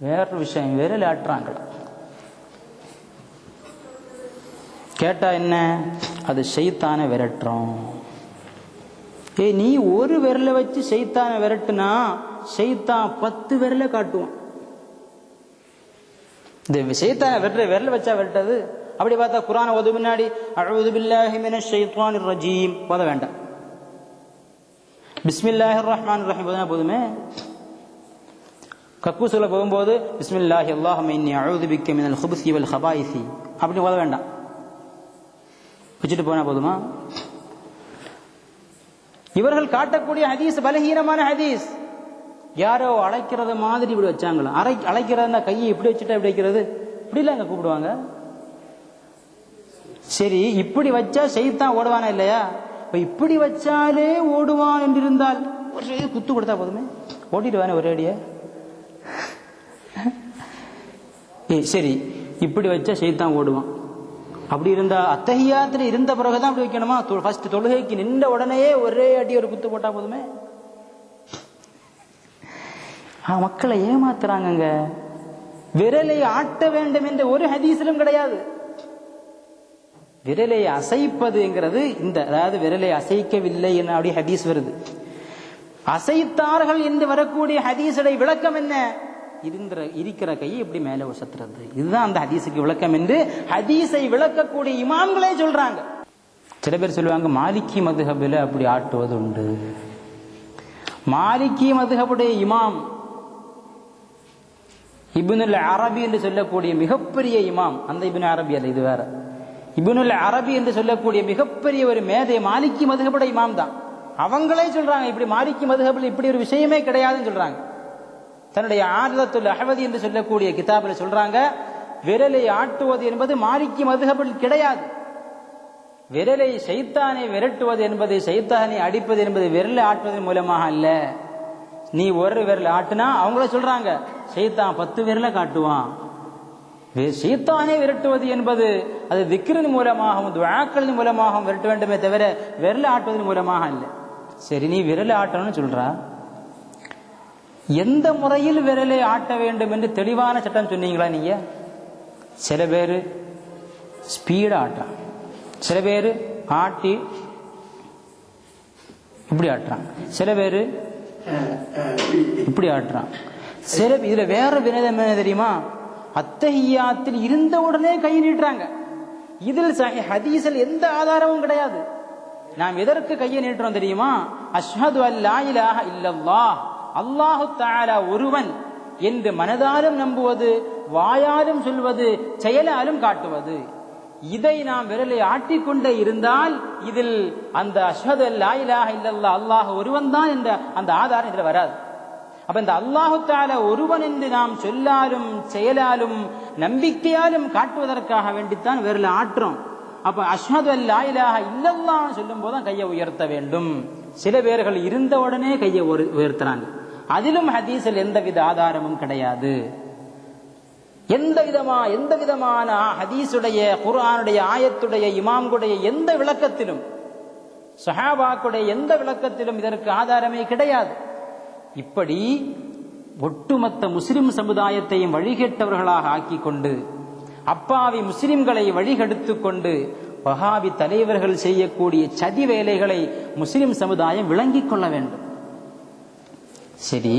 வேறொரு விஷயம் விரல் ஆட்டுறாங்க கேட்டா என்ன? அது ஷைத்தானை விரட்டுறோம். ஏய் நீ ஒரு விரலை வச்சு ஷைத்தானை விரட்டுனா செய்தான் பத்து விரலை காட்டுவான். இந்த ஷைத்தானை விரட்டுற விரல வச்சா விரட்டது அப்படி பார்த்தா குரான ஒது முன்னாடி அழுது பில்லாஹி மின ஷைத்தானிர் ரஜீம். போத வேண்டாம். பிஸ்மில்லாஹிர் ரஹ்மான் ரஹீம். ஓதுனா போதுமே? கக்கூசுல போகும்போது பிஸ்மில்லாஹி அல்லாஹம் இன்னி அஊது மினல் ஹுப்ஸி வல் ஹபாயிசி அப்படி ஓத வேண்டாம். வச்சுட்டு போனா போதுமா? இவர்கள் காட்டக்கூடிய ஹதீஸ் பலகீனமான ஹதீஸ். யாரோ அழைக்கிறது மாதிரி இப்படி வச்சாங்களா? அரை அழைக்கிறதுனா கையை இப்படி வச்சுட்டா இப்படி வைக்கிறது? இப்படி இல்ல கூப்பிடுவாங்க? சரி இப்படி வச்சா செய்தான் ஓடுவானா இல்லையா? இப்ப இப்படி வச்சாலே ஓடுவான் என்று இருந்தால் ஒரே குத்து கொடுத்தா போதுமே? ஓட்டிடுவானே ஒரே அடியை? சரி இப்படி வச்சா செய்தான் ஓடுவான். அப்படி இருந்தா அத்தகையாத்துல இருந்த பிறகுதான் அப்படி வைக்கணுமா? ஃபர்ஸ்ட் தொழுகைக்கு நின்ற உடனேயே ஒரே அடி ஒரு குத்து போட்டா போதுமே? ஆ, மக்களை ஏமாத்துறாங்க விரலை ஆட்ட வேண்டும் என்ற ஒரு ஹதீஸிலும் கிடையாது. விரலை அசைப்பதுங்கிறது இந்த அதாவது விரலை அசைக்கவில்லை என அப்படி ஹதீஸ் வருது. அசைத்தார்கள் என்று வரக்கூடிய ஹதீஸுடைய விளக்கம் என்ன? இருந்த இருக்கிற கையை எப்படி மேல உசத்துறது. இதுதான் அந்த ஹதீஸுக்கு விளக்கம் என்று ஹதீஸை விளக்கக்கூடிய இமாம்களே சொல்றாங்க. சில பேர் சொல்லுவாங்க மாலிக்கி மதுஹபில் அப்படி ஆட்டுவது உண்டு மாலிக்கி மதுஹபுடைய இமாம் இபுனுல் அரபி என்று சொல்லக்கூடிய மிகப்பெரிய இமாம் அந்த இபின் அரபி அல்ல இது வேற. இபுனுல் அரபி என்று சொல்லக்கூடிய மிகப்பெரிய ஒரு மேதை மாலிக்கி மதுகபுடைய இமாம் தான் அவங்களே சொல்றாங்க இப்படி மாலிக்கி மதுகபில் இப்படி ஒரு விஷயமே கிடையாதுன்னு சொல்றாங்க. தன்னுடைய ஆர்தத்துல் அஹவதி என்று சொல்லக்கூடிய கிதாபில் சொல்றாங்க விரலை ஆட்டுவது என்பது மாலிக்கி மதுகபில் கிடையாது. விரலை சைத்தானை விரட்டுவது என்பது சைத்தானை அடிப்பது என்பது விரலை ஆட்டுவதன் மூலமாக அல்ல. நீ ஒரு விரல் ஆட்டுனா அவங்கள சொல்றாங்க சைத்தான் பத்து விரலை காட்டுவான். சைத்தானே விரட்டுவது என்பது அது திக்ரின் மூலமாகவும் துவாக்களின் மூலமாகவும் விரட்ட வேண்டுமே தவிர விரல் ஆட்டுவதன் மூலமாக அல்ல. சரி நீ விரல் ஆட்டணும்னு சொல்றா? எந்த முறையில் விரலை ஆட்ட வேண்டும் என்று தெளிவான சட்டம் சொன்னீங்களா நீங்க? சில பேர் ஸ்பீடா ஆட்டுறான் சில பேர் ஆட்டி இப்படி ஆட்டுறான் சில பேர் இப்படி ஆட்டுறான் சில இதுல வேற வினோதம் என்ன தெரியுமா? அத்தஹியாத்தில் இருந்த உடனே கை நீட்டுறாங்க. இதில் சஹி ஹதீஸில் எந்த ஆதாரமும் கிடையாது. நாம் எதற்கு கையை நீட்டுறோம் தெரியுமா? அஷ்ஹது அல்லா இலாஹ இல்லல்லாஹ். அல்லாஹு தாரா ஒருவன் என்று மனதாலும் நம்புவது வாயாலும் சொல்வது செயலாலும் காட்டுவது. இதை நாம் விரலை ஆட்டிக்கொண்டே இருந்தால் இதில் அந்த அஷ்ஹது அல்லா இலாஹ அல்லாஹ் ஒருவன் தான் என்ற அந்த ஆதாரம் இதில் வராது. அப்ப இந்த அல்லாஹு தால ஒருவன் என்று நாம் சொல்லாலும் செயலாலும் நம்பிக்கையாலும் காட்டுவதற்காக வேண்டித்தான் விரலை ஆட்டுறோம். அப்ப அஷ்ஹது அல்லா இலாஹ இல்லல்லாஹ் சொல்லும் போதுதான் கையை உயர்த்த வேண்டும். சில பேர்கள் இருந்த உடனே கையை உயர்த்துறாங்க. அதிலும் ஹதீஸில் எந்தவித ஆதாரமும் கிடையாது. எந்த விதமா எந்த விதமான ஹதீஸுடைய குர்ஆனுடைய ஆயத்துடைய இமாம்குடைய எந்த விளக்கத்திலும் சஹாபாக்குடைய எந்த விளக்கத்திலும் இதற்கு ஆதாரமே கிடையாது. இப்படி ஒட்டுமொத்த முஸ்லிம் சமுதாயத்தையும் வழிகெட்டவர்களாக ஆக்கிக் கொண்டு அப்பாவி முஸ்லிம்களை வழிகெடுத்துக் கொண்டு வஹாபி தலைவர்கள் செய்யக்கூடிய சதி வேலைகளை முஸ்லிம் சமுதாயம் விளங்கிக் கொள்ள வேண்டும். சரி